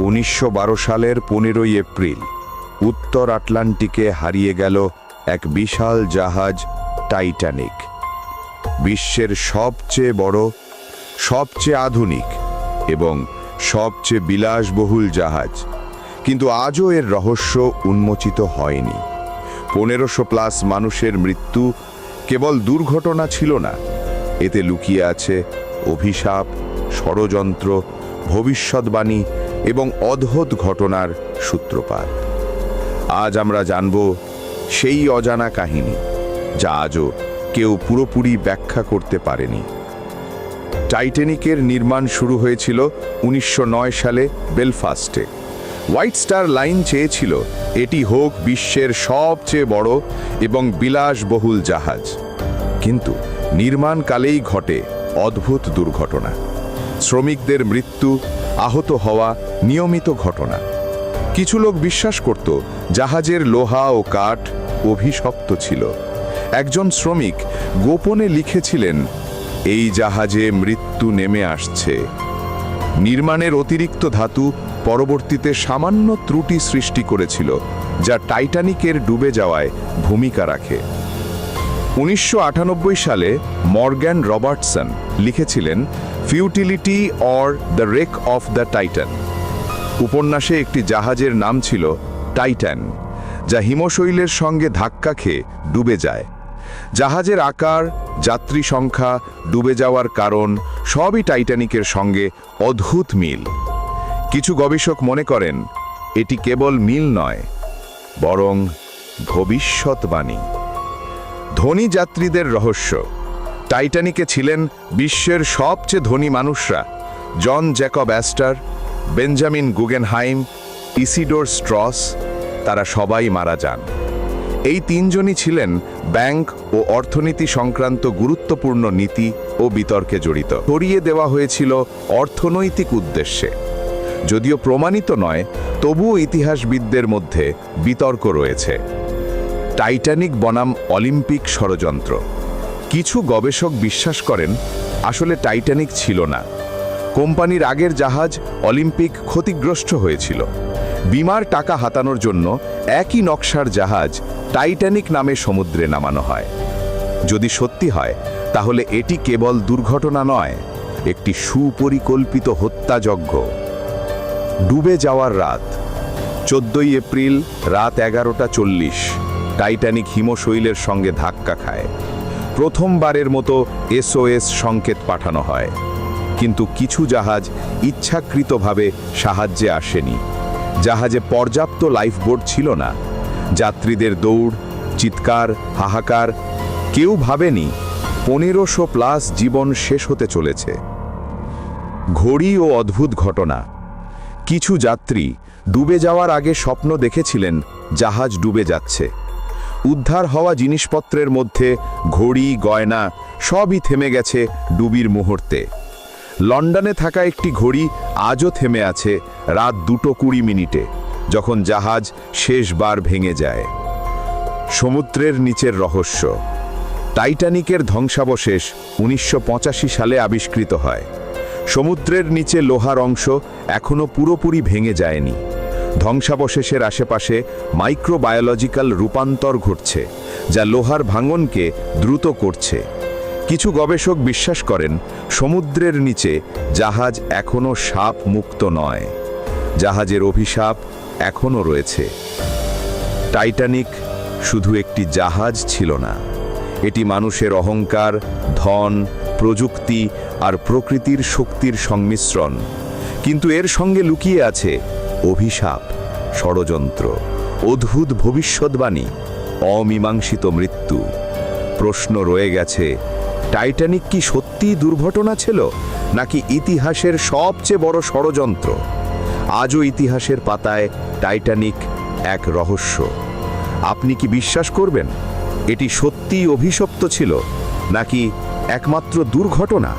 উনিশশো বারো সালের পনেরোই এপ্রিল উত্তর আটলান্টিকে হারিয়ে গেল এক বিশাল জাহাজ টাইটানিক। বিশ্বের সবচেয়ে বড়, সবচেয়ে আধুনিক এবং সবচেয়ে বিলাসবহুল জাহাজ। কিন্তু আজও এর রহস্য উন্মোচিত হয়নি। পনেরোশো প্লাস মানুষের মৃত্যু কেবল দুর্ঘটনা ছিল না, এতে লুকিয়ে আছে অভিশাপ, ষড়যন্ত্র, ভবিষ্যৎবাণী এবং অদ্ভুত ঘটনার সূত্রপাত। আজ আমরা জানব সেই অজানা কাহিনী, যা আজও কেউ পুরোপুরি ব্যাখ্যা করতে পারেনি। টাইটানিকের নির্মাণ শুরু হয়েছিল উনিশশো নয় সালে বেলফাস্টে। হোয়াইট স্টার লাইন চেয়েছিল, এটি হোক বিশ্বের সবচেয়ে বড় এবং বিলাসবহুল জাহাজ। কিন্তু নির্মাণকালেই ঘটে অদ্ভুত দুর্ঘটনা। শ্রমিকদের মৃত্যু আহত হওয়া নিয়মিত ঘটনা। কিছু লোক বিশ্বাস করত, জাহাজের লোহা ও কাঠ অভিশপ্ত ছিল। একজন শ্রমিক গোপনে লিখেছিলেন, এই জাহাজে মৃত্যু নেমে আসছে। নির্মাণের অতিরিক্ত ধাতু পরবর্তীতে সামান্য ত্রুটি সৃষ্টি করেছিল, যা টাইটানিকের ডুবে যাওয়ায় ভূমিকা রাখে। উনিশশো আটানব্বই সালে মর্গ্যান রবার্টসন লিখেছিলেন futility or the wreck of the Titan উপন্যাসে একটি জাহাজের নাম ছিল টাইটান যা হিমশৈলের সঙ্গে ধাক্কা খেয়ে ডুবে যায়। জাহাজের আকার, যাত্রী সংখ্যা, ডুবে যাওয়ার কারণ সবই টাইটানিকের সঙ্গে অদ্ভুত মিল। কিছু গবেষক মনে করেন, এটি কেবল মিল নয়, বরং ভবিষ্যৎবাণী। ধনী যাত্রীদের রহস্য। টাইটানিকে ছিলেন বিশ্বের সবচেয়ে ধনী মানুষরা। John Jacob Astor, Benjamin Guggenheim, Isidor Straus, তারা সবাই মারা যান। এই তিনজনই ছিলেন ব্যাংক ও অর্থনীতি সংক্রান্ত গুরুত্বপূর্ণ নীতি ও বিতর্কে জড়িত। সরিয়ে দেওয়া হয়েছিল অর্থনৈতিক উদ্দেশ্যে। যদিও প্রমাণিত নয়, তবুও ইতিহাসবিদদের মধ্যে বিতর্ক রয়েছে। টাইটানিক বনাম অলিম্পিক ষড়যন্ত্র। কিছু গবেষক বিশ্বাস করেন, আসলে টাইটানিক ছিল না। কোম্পানির আগের জাহাজ অলিম্পিক ক্ষতিগ্রস্ত হয়েছিল। বিমার টাকা হাতানোর জন্য একই নকশার জাহাজ টাইটানিক নামে সমুদ্রে নামানো হয়। যদি সত্যি হয়, তাহলে এটি কেবল দুর্ঘটনা নয়, একটি সুপরিকল্পিত হত্যাযজ্ঞ। ডুবে যাওয়ার রাত, চোদ্দই এপ্রিল রাত এগারোটা চল্লিশ, টাইটানিক হিমশৈলের সঙ্গে ধাক্কা খায়। প্রথমবারের মতো এসওএস সংকেত পাঠানো হয়। কিন্তু কিছু জাহাজ ইচ্ছাকৃতভাবে সাহায্যে আসেনি। জাহাজে পর্যাপ্ত লাইফবোট ছিল না। যাত্রীদের দৌড়, চিৎকার, হাহাকার কেউ ভাবেনি পনেরোশো প্লাস জীবন শেষ হতে চলেছে। ঘড়ি ও অদ্ভুত ঘটনা। কিছু যাত্রী ডুবে যাওয়ার আগে স্বপ্ন দেখেছিলেন জাহাজ ডুবে যাচ্ছে। উদ্ধার হওয়া জিনিসপত্রের মধ্যে ঘড়ি, গয়না সবই থেমে গেছে ডুবির মুহূর্তে। লন্ডনে থাকা একটি ঘড়ি আজও থেমে আছে রাত দুটো কুড়ি মিনিটে, যখন জাহাজ শেষবার ভেঙে যায়। সমুদ্রের নিচের রহস্য। টাইটানিকের ধ্বংসাবশেষ উনিশশো পঁচাশি সালে আবিষ্কৃত হয়। সমুদ্রের নিচে লোহার অংশ এখনও পুরোপুরি ভেঙে যায়নি। ধ্বংসাবশেষের আশেপাশে মাইক্রোবায়োলজিক্যাল রূপান্তর ঘটছে, যা লোহার ভাঙনকে দ্রুত করছে। কিছু গবেষক বিশ্বাস করেন, সমুদ্রের নিচে জাহাজ এখনও সাপ মুক্ত নয়। জাহাজের অভিশাপ এখনও রয়েছে। টাইটানিক শুধু একটি জাহাজ ছিল না, এটি মানুষের অহংকার, ধন, প্রযুক্তি আর প্রকৃতির শক্তির সংমিশ্রণ। কিন্তু এর সঙ্গে লুকিয়ে আছে অভিশাপ, ষড়যন্ত্র, অদ্ভুত ভবিষ্যৎবাণী, অমীমাংসিত মৃত্যু। প্রশ্ন রয়ে গেছে, টাইটানিক কি সত্যিই দুর্ঘটনা ছিল, নাকি ইতিহাসের সবচেয়ে বড় ষড়যন্ত্র? আজও ইতিহাসের পাতায় টাইটানিক এক রহস্য। আপনি কি বিশ্বাস করবেন, এটি সত্যিই অভিশপ্ত ছিল, নাকি একমাত্র দুর্ঘটনা?